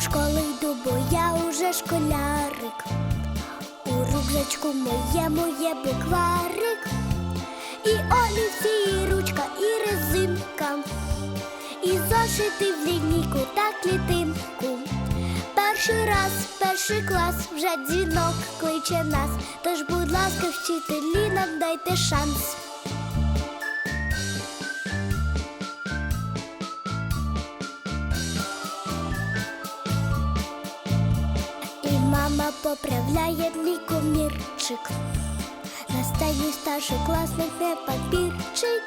Школи йду, бо я уже школярик. У рюкзачку моєму є букварик. І олівці, і ручка, і резинка. І зошити в лінійку та клітинку. Перший раз, перший клас, вже дзвінок кличе нас. Тож, будь ласка, вчителі, нам дайте шанс. Мама поправляє мій комірчик. Настає старшокласник не папірчик.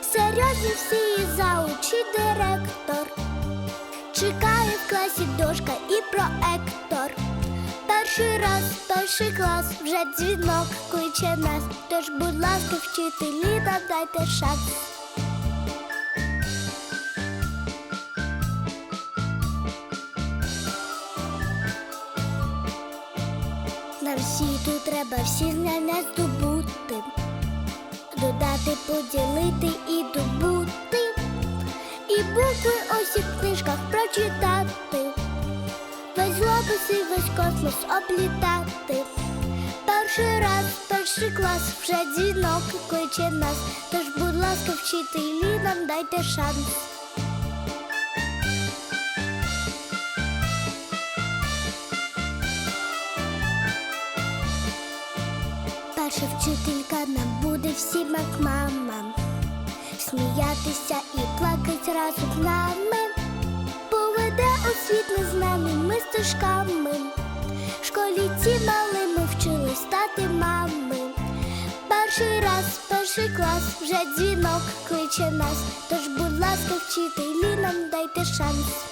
Серйозні всі заучі директор. Чекає в класі дошка і проектор. Перший раз, перший клас, вже дзвінок кличе нас. Тож, будь ласка, вчителі, нам дайте шанс. Світу треба всі знання здобути, додати, поділити і добути, і букви ось у книжках прочитати, весь глобус і весь космос облітати. Перший раз, перший клас, вже дзвінок кличе нас. Тож, будь ласка, вчителі, нам дайте шанс. Перша вчителька нам буде всім як мама. Сміятися і плакать разом з нами. Поведе у світ незнаними стежками. В школі ці малими вчили стати мами. Перший раз, перший клас, вже дзвінок кличе нас. Тож, будь ласка, вчителі, нам дайте шанс.